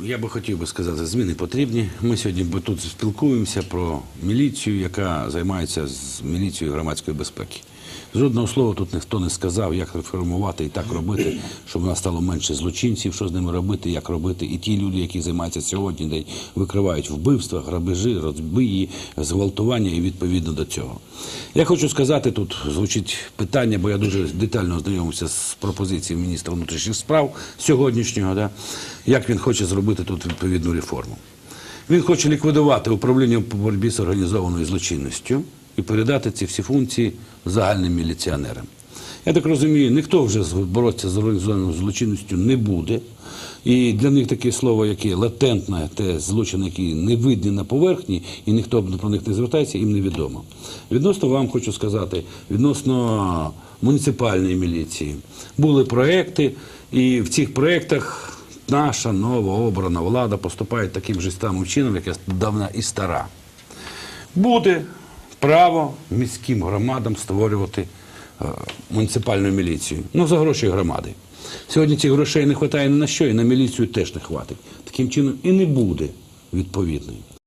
Я би хотів би сказати, зміни потрібні. Ми сьогодні тут спілкуємося про міліцію, яка займається з міліцією громадської безпеки. Жодного слова тут ніхто не сказав, як реформувати і так робити, щоб у нас стало менше злочинців, що з ними робити, як робити. І ті люди, які займаються сьогодні, день викривають вбивства, грабежі, розбої, зґвалтування і відповідно до цього. Я хочу сказати, тут звучить питання, бо я дуже детально ознайомився з пропозицією міністра внутрішніх справ сьогоднішнього, да, як він хоче зробити тут відповідну реформу. Він хоче ліквідувати управління по боротьбі з організованою злочинністю і передати ці всі функції загальним міліціонерам. Я так розумію, ніхто вже боротися з організованою злочинністю не буде. І для них таке слово, яке латентне, те злочин, які не видні на поверхні, і ніхто про них не звертається, їм невідомо. Відносно вам хочу сказати, відносно муніципальної міліції були проекти, і в цих проектах наша новообрана влада поступає таким же самим чином, як давна і стара. Буде право міським громадам створювати е, муніципальну міліцію. Ну, за гроші громади. Сьогодні цих грошей не вистачає ні на що, і на міліцію теж не хватить. Таким чином і не буде відповідної.